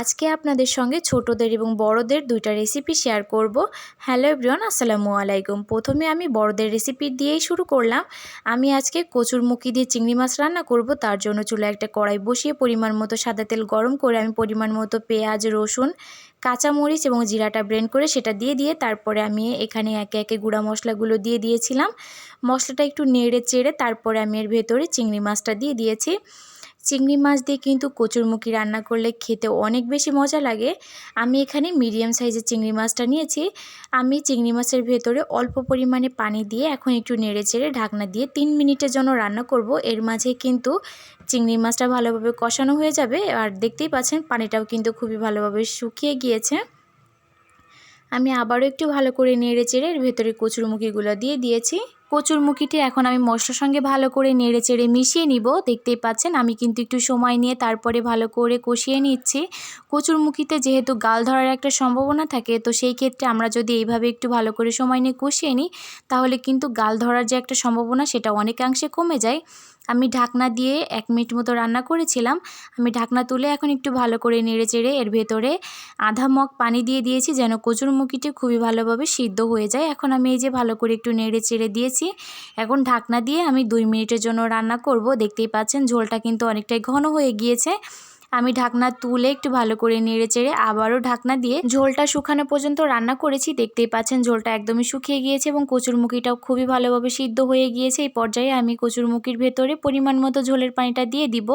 আজকে আপনাদের সঙ্গে ছোটদের এবং বড়দের দুইটা রেসিপি শেয়ার করব। হ্যালো এভরিওয়ান আসসালামু আলাইকুম। প্রথমে আমি বড়দের রেসিপি দিয়েই শুরু করলাম। আমি আজকে কচুর মুখি দিয়ে চিংড়ি মাছ রান্না করব। তার জন্য চুলে একটা কড়াই বসিয়ে পরিমাণ মতো সাদা তেল গরম করে আমি পরিমাণ মতো পেঁয়াজ, রসুন, কাঁচামরিচ এবং জিরাটা ব্লেন্ড করে সেটা দিয়ে দিয়ে তারপরে আমি এখানে একে একে গুঁড়া মশলাগুলো দিয়ে দিয়েছিলাম। মশলাটা একটু নেড়ে চেড়ে তারপরে আমি এর ভেতরে চিংড়ি মাছটা দিয়ে দিয়েছি। চিংড়ি মাছ দিয়ে কিন্তু কচুরমুখী রান্না করলে খেতে অনেক বেশি মজা লাগে। আমি এখানে মিডিয়াম সাইজের চিংড়ি মাছটা নিয়েছি। আমি চিংড়ি মাছের ভেতরে অল্প পরিমাণে পানি দিয়ে এখন একটু নেড়ে চেড়ে ঢাকনা দিয়ে তিন মিনিটের জন্য রান্না করব। এর মাঝে কিন্তু চিংড়ি মাছটা ভালোভাবে কষানো হয়ে যাবে। আর দেখতেই পাচ্ছেন, পানিটাও কিন্তু খুবই ভালোভাবে শুকিয়ে গিয়েছে। আমি আবারও একটু ভালো করে নেড়ে চেড়ে এর ভেতরে কচুরমুখিগুলো দিয়ে দিয়েছি। কচুরমুখিটি এখন আমি মশলার সঙ্গে ভালো করে নেড়ে চেড়ে মিশিয়ে নিব। দেখতেই পাচ্ছেন, আমি কিন্তু একটু সময় নিয়ে তারপরে ভালো করে কষিয়ে নিচ্ছি। কচুরমুখিতে যেহেতু গাল ধরার একটা সম্ভাবনা থাকে, তো সেই ক্ষেত্রে আমরা যদি এইভাবে একটু ভালো করে সময় নিয়ে কষিয়ে নিই, তাহলে কিন্তু গাল ধরার যে একটা সম্ভাবনা, সেটা অনেকাংশে কমে যায়। আমি ঢাকনা দিয়ে এক মিনিট মতো রান্না করেছিলাম। আমি ঢাকনা তুলে এখন একটু ভালো করে নেড়ে চেড়ে এর ভেতরে আধা মগ পানি দিয়ে দিয়েছি যেন কচুরমুখিটি খুবই ভালোভাবে সিদ্ধ হয়ে যায়। এখন আমি এই যে ভালো করে একটু নেড়ে চেড়ে দিয়েছি। এখন ঢাকনা দিয়ে আমি দুই মিনিটের জন্য রান্না করব। দেখতেই পাচ্ছেন ঝোলটা কিন্তু অনেকটাই ঘন হয়ে গিয়েছে। আমি ঢাকনা তুলে একটু ভালো করে নেড়ে চেড়ে আবারও ঢাকনা দিয়ে ঝোলটা শুকানো পর্যন্ত রান্না করেছি। দেখতেই পাচ্ছেন ঝোলটা একদমই শুকিয়ে গিয়েছে এবং কচুরমুখিটাও খুবই ভালোভাবে সিদ্ধ হয়ে গিয়েছে। এই পর্যায়ে আমি কচুরমুখির ভেতরে পরিমাণ মতো ঝোলের পানিটা দিয়ে দিব।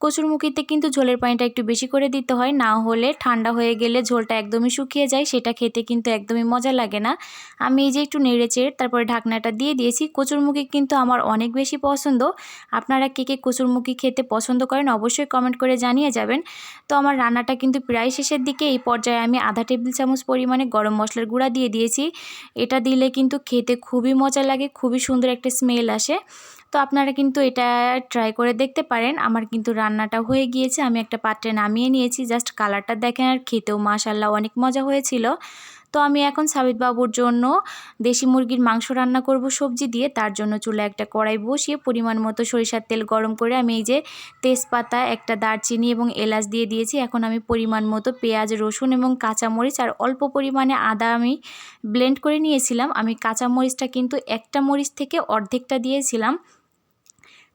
কচুরমুখিতে কিন্তু ঝোলের পানিটা একটু বেশি করে দিতে হয়। না হলে ঠান্ডা হয়ে গেলে ঝোলটা একদমই শুকিয়ে যায়। সেটা খেতে কিন্তু একদমই মজা লাগে না। আমি এই যে একটু নেড়ে চেড়ে তারপরে ঢাকনাটা দিয়ে দিয়েছি। কচুরমুখি কিন্তু আমার অনেক বেশি পছন্দ। আপনারা কে কে কচুরমুখি খেতে পছন্দ করেন অবশ্যই কমেন্ট করে জানিয়ে যাবেন। তো আমার রান্নাটা কিন্তু প্রায় শেষের দিকে। এই পর্যায়ে আমি আধা টেবিল চামচ পরিমাণে গরম মশলার গুঁড়া দিয়ে দিয়েছি। এটা দিলে কিন্তু খেতে খুবই মজা লাগে, খুবই সুন্দর একটা স্মেল আসে। তো আপনারা কিন্তু এটা ট্রাই করে দেখতে পারেন। আমার কিন্তু রান্নাটা হয়ে গিয়েছে। আমি একটা পাত্রে নামিয়ে নিয়েছি। জাস্ট কালারটা দেখেন আর খেতেও মাশাল্লাহ অনেক মজা হয়েছিল। তো আমি এখন সাবিত বাবুর জন্য দেশি মুরগির মাংস রান্না করব সবজি দিয়ে। তার জন্য চুলে একটা কড়াই বসিয়ে পরিমাণ মতো সরিষার তেল গরম করে আমি এই যে তেজপাতা, একটা দারচিনি এবং এলাচ দিয়ে দিয়েছি। এখন আমি পরিমাণ মতো পেঁয়াজ, রসুন এবং কাঁচামরিচ আর অল্প পরিমাণে আদা আমি ব্লেন্ড করে নিয়েছিলাম। আমি কাঁচামরিচটা কিন্তু একটা মরিচ থেকে অর্ধেকটা দিয়েছিলাম।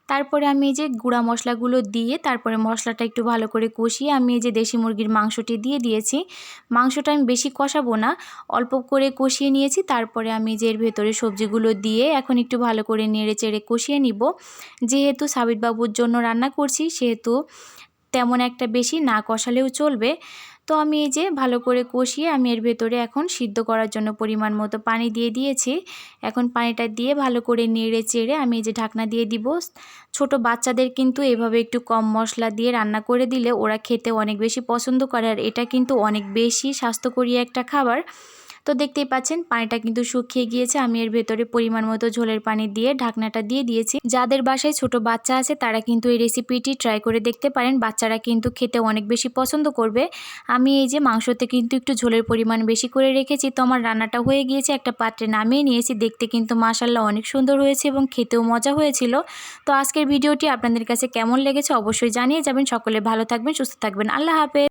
তারপরে আমি এই যে গুঁড়া মশলাগুলো দিয়ে তারপরে মশলাটা একটু ভালো করে কষিয়ে আমি এই যে দেশি মুরগির মাংসটি দিয়ে দিয়েছি। মাংসটা আমি বেশি কষাবো না, অল্প করে কষিয়ে নিয়েছি। তারপরে আমি যে এর ভেতরে সবজিগুলো দিয়ে এখন একটু ভালো করে নেড়ে চেড়ে কষিয়ে নিব। যেহেতু সাবিতবাবুর জন্য রান্না করছি, সেহেতু তেমন একটা বেশি না কষালেও চলবে। তো আমি এই যে ভালো করে কষিয়ে আমি এর ভেতরে এখন সিদ্ধ করার জন্য পরিমাণ মতো পানি দিয়ে দিয়েছি। এখন পানিটা দিয়ে ভালো করে নেড়ে চেড়ে আমি এই যে ঢাকনা দিয়ে দিব। ছোট বাচ্চাদের কিন্তু এভাবে একটু কম মশলা দিয়ে রান্না করে দিলে ওরা খেতে অনেক বেশি পছন্দ করে আর এটা কিন্তু অনেক বেশি স্বাস্থ্যকরী একটা খাবার। তো দেখতেই পাচ্ছেন, পানিটা কিন্তু শুকিয়ে গিয়েছে। আমি এর ভেতরে পরিমাণ মতো ঝোলের পানি দিয়ে ঢাকনাটা দিয়ে দিয়েছি। যাদের বাসায় ছোট বাচ্চা আছে, তারা কিন্তু এই রেসিপিটি ট্রাই করে দেখতে পারেন। বাচ্চারা কিন্তু খেতে অনেক বেশি পছন্দ করবে। আমি এই যে মাংসতে কিন্তু একটু ঝোলের পরিমাণ বেশি করে রেখেছি। তো আমার রান্নাটা হয়ে গিয়েছে, একটা পাত্রে নামিয়ে নিয়েছি। দেখতে কিন্তু মাসাল্লাহ অনেক সুন্দর হয়েছে এবং খেতেও মজা হয়েছিল। তো আজকের ভিডিওটি আপনাদের কাছে কেমন লেগেছে অবশ্যই জানিয়ে যাবেন। সকলে ভালো থাকবেন, সুস্থ থাকবেন। আল্লাহ হাফেজ।